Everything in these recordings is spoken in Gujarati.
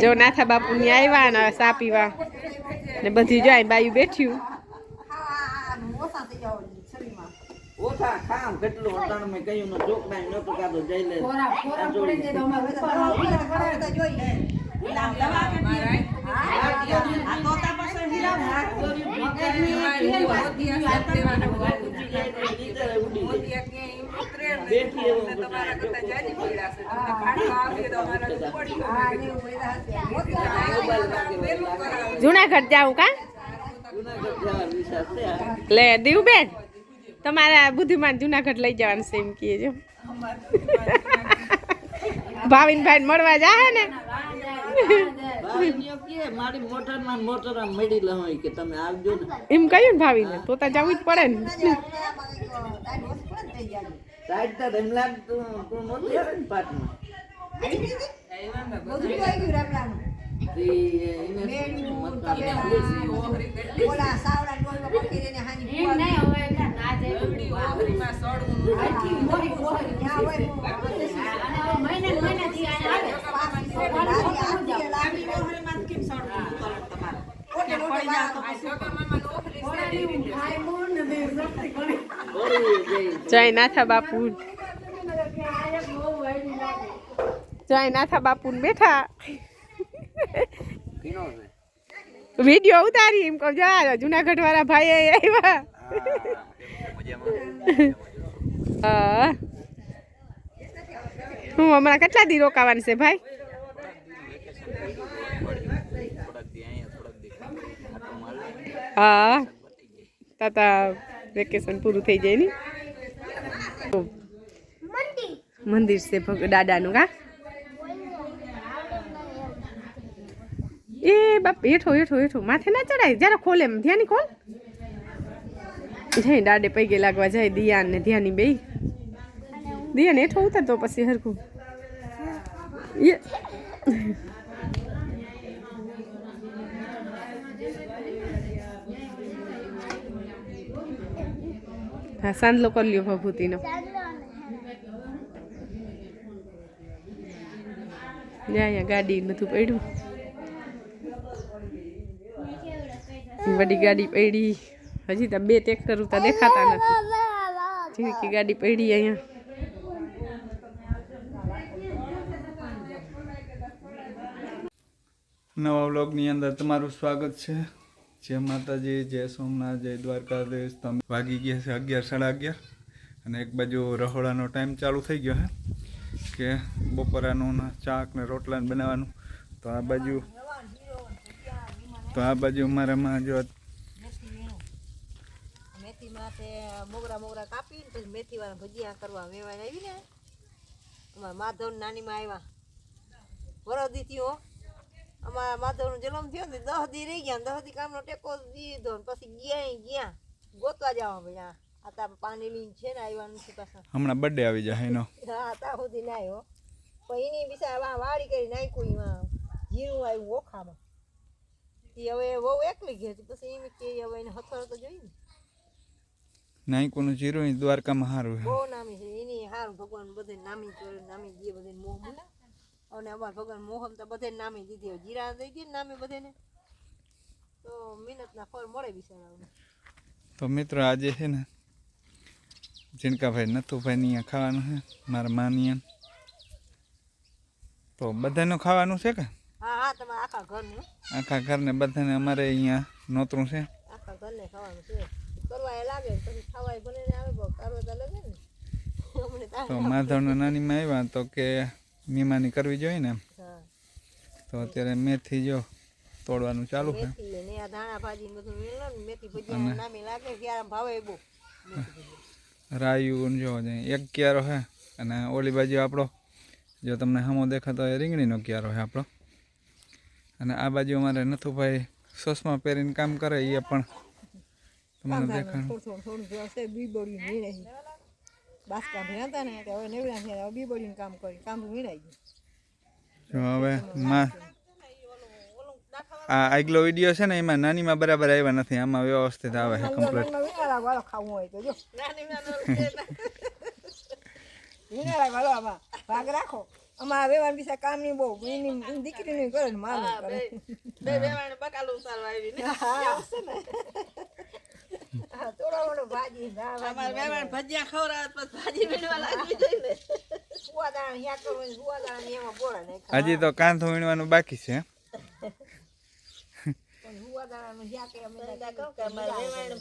જો નાથા બાપુની આવ્યા ને સા પીવા. ને બધી જો અહીં બાયું બેઠ્યું. ઓછા ખામ કેટલું અટાણ મેં કહ્યું જોક ચોકડા નતો કાતો જઈ લે. આ જોડી. બેઠી એવું જુનાગઢ જાવું કા? જુનાગઢ જવા. લે દીવબેન તમારા બુદ્ધિમાન જુનાગઢ લઈ જવાનું છે એમ કહે જો ભાવિનભાઈ મળવા જાહે ને? ભાઈનીઓ કહે, મારી મોટરમાં ને મોટરમાં મળી લઉં ઈ કે તમે આવજો ને. એમ કહ્યું ને ભાવિને તો તો જવું જ પડે ને. સાઈડ તો એમ લાગતું તું નહોતી આવે ને પાટમાં ઈ એને ઓળી જઈ જય નાથા બાપુ. જય નાથા બાપુ બેઠા. વીડિયો ઉતારી એમ કહું જા જુનાગઢ વાળા ભાઈ આવ્યા. હા. હું હમણાં કેટલા દી રોકાવાની છે ભાઈ? હા. તાતા વેકેશન પૂરું થઈ જાય ને? મંદિર. છે ભગ દાદાનું કા એ બાપ હેઠો હેઠો હેઠો. માથે ના ચડાય? જરા ખોલે એમ. ધ્યાની ખોલ. જઈ દાડે પૈગે લાગવા જાય દિયાન ને ધ્યાની બે દિયાન હેઠો ઉતર તો પછી હરખું. એ હા સાંજલો કરી લ્યો ભભૂતિનો. અહીંયા ગાડી નથી પડ્યું. વડી ગાડી પડી. હજી તો બે ટ્રેક્ટર ઉતા દેખાતા નથી. ગાડી પડી અહીંયા. નવા વ્લોગની અંદર તમારું સ્વાગત છે. જય માતાજી જય સોમનાથ જય દ્વારકાધીશ, તમે વાગી ગયા છે અગિયાર, સાડા અગિયાર. અને એક બાજુ રહોડાનો ટાઈમ ચાલુ થઈ ગયો હે, કે બપોરાનું ચાક ને રોટલા બનાવવાનું. તો આ બાજુ, તો આ બાજુ અમારામાં જો મોગરા મોગરા કાપીને પછી મેથી વાળા ભજીયા કરવા વેવાય આવી ને માધવ નાની માં આવ્યા. વરદી થયો અમારા માધવનો જન્મ થયો ને દસ દી રહી ગયા દસ દી કામનો ટેકો દીધો ને પછી ગયા ગયા. ગોતવા જવા ભાઈ આ તા પાણી લઈને છે ને આવ્યા નથી પાછા. હમણાં બર્થડે આવી જાય એનો હા તા સુધી ના આવ્યો પણ એની બિચારા વા વાડી કરી નાખ્યું એમાં જીરું આવ્યું ઓખામાં. એ હવે બહુ એકલી ગઈ હતી પછી એમ કે હવે એને હથળ તો જોઈ ને. નાયકોનું જીરું દ્વારકામાં સારું બહુ નામી છે. એની હારું ભગવાન બધે નામી નામી દે બધે મોહ મને અને અમારા ભગવાન મોહમ તો બધે નામે દીધી. હોય જીરા દઈ દે નામે બધાને. તો મહેનતના ફળ મળે બિચારાઓને. તો મિત્રો આજે છે ને ઝીણકાભાઈ નથુભાઈ અહીંયા ખાવાનું છે મારા માની તો બધાનું ખાવાનું છે કે? હા હા તમારા આખા ઘરનું. આખા ઘરને બધાને અમારે અહીંયા નોતરું છે. આખા ઘરને ખાવાનું છે. કરવા એ લાગે પછી ખાવાય ભલે આવે બહુ કરવા તો લાગે ને. તો માધવના નાનીમાં આવ્યા તો કે મીમાની કરવી જોઈએ ને. તો અત્યારે મેથી જો તોડવાનું ચાલુ છે. રાયું જો એક ક્યારો છે અને ઓલી બાજુ આપણો જો તમને હમો દેખાતો હોય રીંગણીનો ક્યારો છે આપણો. અને આ બાજુ અમારે નથુભાઈ સસમાં પહેરીને કામ કરે એ પણ તમને દેખાણ બાસકા ભીના હતા ને હવે નેવડા થયા હવે બીબોડીનું કામ કરી કામ વીણાઈ ગયું. જો હવે માં આ આગલો વીડિયો છે ને એમાં નાનીમાં બરાબર આવ્યા નથી. આમાં વ્યવસ્થિત આવે છે કમ્પ્લીટ ખાવું હોય તો જો. વાળો આમાં ભાગ રાખો. અમારા વેવાણ બિસા કામ નહીં બહુ. એની એની દીકરીનું કરે ને મારું કરે બકાલું ઉતારવા આવી ને. હા. થોડા ભાજી અમારે વેવાણ ભજીયા ખવડાવે તો ભાજી વીણવા લાગવી જોઈએ હજી તો કાંથો વીણવાનું બાકી છે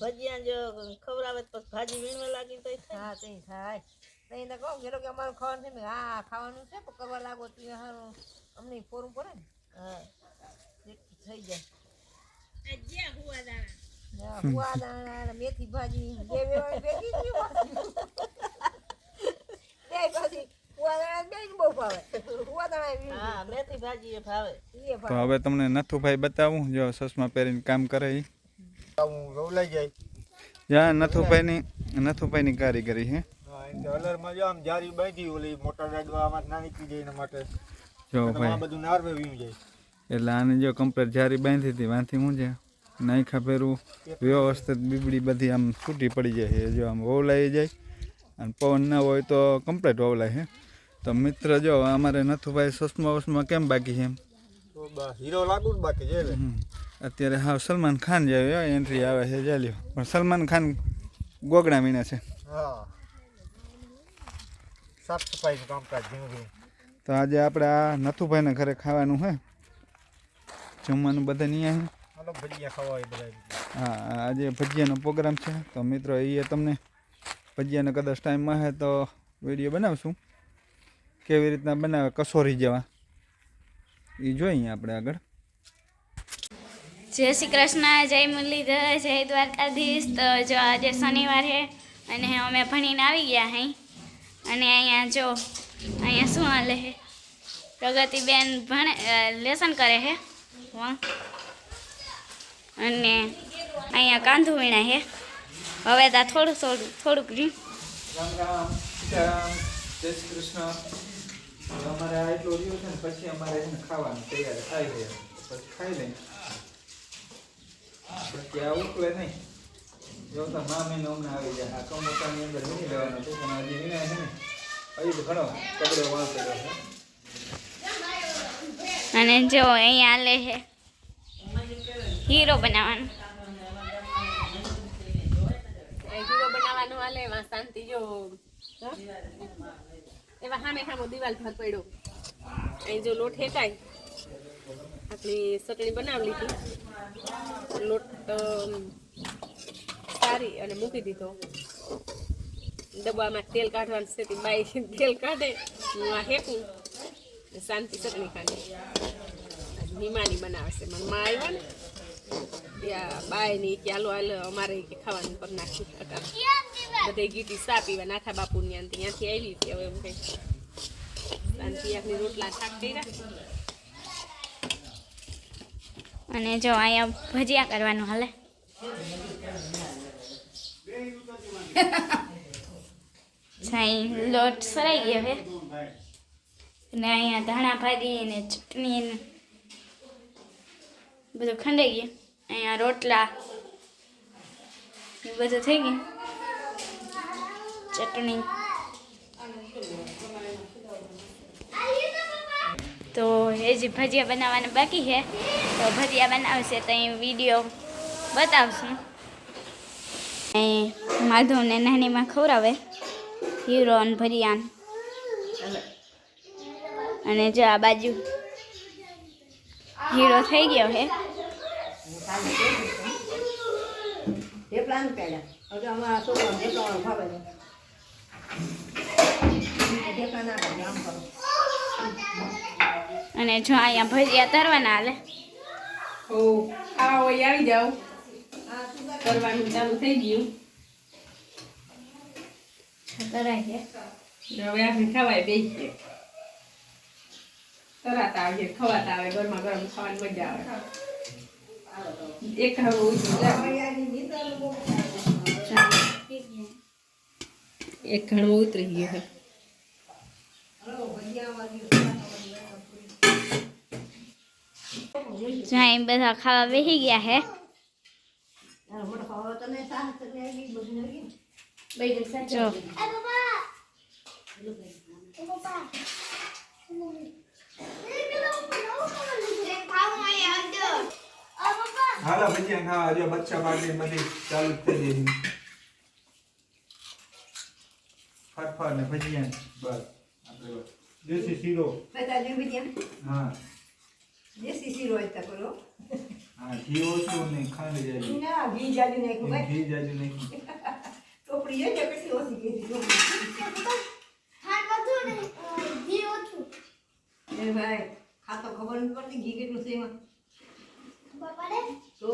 ભજીયા જો ખવડાવે તો ભાજી વીણવા લાગી તો હા તે થાય. નહીં તો કહું કે કે અમારું ખાવાનું છે હા ખાવાનું છે પણ કરવા લાગો તો હારું. અમને ફોરવું પડે ને. હા. થઈ જાય. મેથી ભાજી બે વેવાય ભેગી જ પાછી બે પાછી સુવાદાણા બે જ બહુ ભાવે સુવાદાણા હા મેથી ભાજી એ ભાવે. એ તો ભાવે હવે તમને નથુભાઈ બતાવું જો ચશ્મા પહેરીને કામ કરે ઈ. હું રોલાઈ જાય. જ્યાં નથુભાઈની નથુભાઈની કારીગરી છે હા એમ તો અલરમાં જો આમ જારી બાંધી ઓલી મોટર રાડવા આમાં ના નીકળી જાય એના માટે. જો અને આ ભાઈ. બધું નારવે વીમ જાય. એટલે આને જો કમ્પ્લેટ જારી બાંધી હતી વાંથી હું છે? નાયખા ફેરવું વ્યવસ્થિત બીબડી બધી આમ છૂટી પડી જાય છે. જો આમ વવલાઈ જાય અને પવન ના હોય તો કમ્પ્લેટ વવલાય છે. તો મિત્ર જો અમારે નથુભાઈ સસમા વસમા કેમ બાકી છે એમ? હીરો લાગુ બાકી છે અત્યારે હા સલમાન ખાન જેવી એન્ટ્રી આવે છે જાલ્યો પણ સલમાન ખાન ગોગડા મીના છે. હા. સાફ સફાઈ કામકાજ તો આજે આપણે આ નથુભાઈને ઘરે ખાવાનું છે. જમવાનું બધા નહીં આવે હાલો ભજીયા ખવાય બધા હા આજે ભજીયાનો પ્રોગ્રામ છે તો મિત્રો એ તમને ભજીયાનો કદાચ ટાઈમ મળે તો વીડિયો બનાવશું. કેવી રીતના બનાવે કસોરી જેવા. એ જોઈએ આપણે આગળ. જય શ્રી કૃષ્ણ જય મુરલીધર જય દ્વારકાધીશ. તો જો આજે શનિવાર છે અને અમે ભણીને આવી ગયા અહીં અને અહીંયા જો અહીંયા શું હાલે છે? પ્રગતિબેન ભણે લેસન કરે છે. વાહ. અને અહીંયા કાંધું વીણા છે. હવે તો થોડું થોડું થોડુંક રહ્યું. રામ રામ સીતારામ જય શ્રી કૃષ્ણ. અમારે આ એટલું રહ્યું છે ને પછી અમારે એને ખાવાનું તૈયાર થાય છે. પછી ખાઈ લઈ પછી આ ઉકલે નહીં. જો તો મા હમણાં આવી જાય આ કમોટાની અંદર વીણી લેવાનો છે પણ હજી વીણાય છે ને હજી તો ઘણો કપડો વાળ કર્યો છે. અને જો અહીંયા લે છે. હીરો બનાવવાનો. હીરો બનાવવાનો હાલે, એમાં શાંતિ જો? એવા સામે સામો દિવાલ ભાગ પડ્યો. અહીં જો લોટ હેકાય. આપણી ચટણી બનાવી લીધી લોટ સારી અને મૂકી દીધો. ડબ્બામાં તેલ કાઢવાનું છે, તે બાઈ તેલ કાઢે, હું આ હેકું. શાંતિ ચટણી ખાંડે નિમાની બનાવે છે. મને માં આવ્યા ને. ત્યાં બાયની કે, હાલો અમારે કે ખાવાનું પર નાખી હતા બધે ગીટી સા પીવા? નાથા બાપુ ની ત્યાંથી આવી હતી હવે એમ કઈ શાંતિ રોટલા શાક અને જો અહીંયા ભજીયા કરવાનું હાલે. સાઈ લોટ સરાઈ ગયો હવે અને અહીંયા ધાણા ભાજી ને ચટણી ને બધું ખંડાઈ ગયું. અહીંયા રોટલા એ બધું થઈ ગયું. ચટણી. તો એ જ ભજીયા બનાવવાના બાકી છે. તો ભજીયા બનાવશે તો અહીં વીડિયો બતાવશું. અહીં માધવને નાનીમાં ખવડાવે. હીરો અને ભજીયાન અને જો આ બાજુ હીરો થઈ ગયો છે. થેપલા ને પહેલા હવે અમારા છોકરા થેપલા ભાવે છે થેપલા ના ભાવે આમ કરો. અને જો અહીંયા ભજીયા તરવાના હાલે. ઓ ખાવા હોય આવી જાઓ. કરવાનું ચાલુ થઈ ગયું. તરાય હવે આપણે ખવાય બેસીએ તરાતા આવે ખવાતા આવે ગરમા ગરમ ખાવાની મજા આવે. એક હવે ઓછું એક ઘણું ઉતરી ગયું છે જો અહીં બધા ખાવા બેસી ગયા છે મોટો ખાવા તને સાસ તને આવી બધું નાખી જો હાલો ભજીયા ખાવા જો બચ્ચા પાર્ટી બધી ચાલુ જ થઈ ગઈ. ફટફટ ને ભજીયા બસ આપણે બસ. દેશી શીરો. બધા જેમ બીજા હા. દેશી શીરો હતા કરો હા ઘી ઓછું ને ખાંડ જાય ના ઘી જાજુ નાખ્યું ભાઈ. ઘી જાજુ નહીં ટોપડી છે ને પછી ઓછી કીધી ટોપડી. એ ભાઈ આ તો ખબર નથી પડતી ઘી કેટલું છે એમાં? તો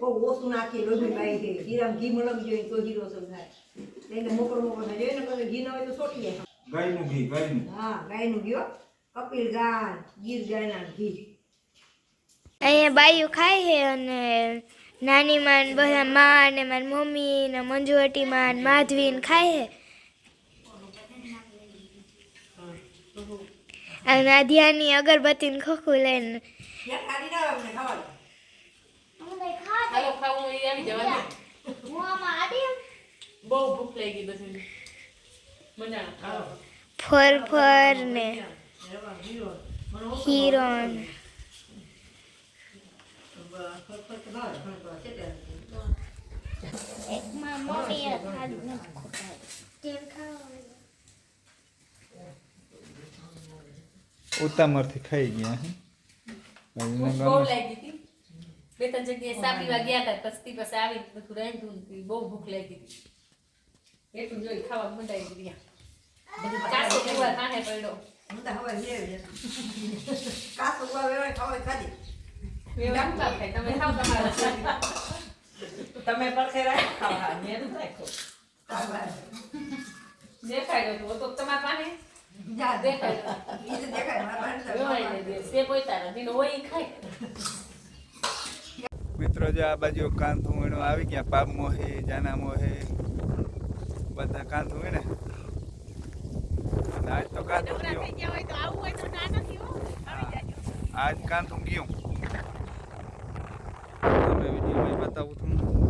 તો ઓછું નાખીએ લોભી ભાઈ છે હીરામ ઘી મલક જોઈએ તો હીરો થાય. એને મોકળ મોકળ થાય. જોઈએ ને કદાચ ઘી ના હોય તો સોટી જાય. ગાયનું ઘી ગાયનું. હા ગાયનું ઘી કપિલ ગાય ગીર ગાયના ઘી. અહીંયા બાયું ખાય છે અને નાની માં બધા માં ને મારી મમ્મી ને મંજુવટી માં ને માધવી ને ખાય છે. અને ધ્યાનની અગરબત્તી ને ખોખું લઈને ત્યાં ખાલી ના આવે અમને ખાવાનું હાલો ખાવું હોય એ આવી. જવાનું બહુ ભૂખ લાગી બધી મજા આવે ફર ફર ને હીરો ને ઉતામરથી ખાઈ ગયા હે. બહુ લાગી હતી. બે ત્રણ જગ્યાએ સા પીવા ગયા હતા પછી પછી આવી બધું રાંધ્યું ને બહુ ભૂખ લાગી હતી. એટલું જોઈ ખાવા મંડાઈ દીધી કાસો કુવા કાંહે પડ્યો. હું તો હવે લેવી કાસો ઊભા વેવાય ખાવાય ખાધી. એવું આમ કામ થાય. તમે ખાવ તમારા તમે પડખે રાખો. ખાવા મેં રાખો દેખાડ્યો તો તો તમારા પાસે? દેખાય મારા પાસે વેવાઈને દે સે પોતાના હોય ખાય. મિત્રો જો આ બાજુ કાંથું આવી ગયા પાપ મોહે જાના મોહે બધા કાંથું હોય આજ તો કાંથું ગયું આજ કાંથું ગયું તમે વિડીયોમાં બતાવું તમને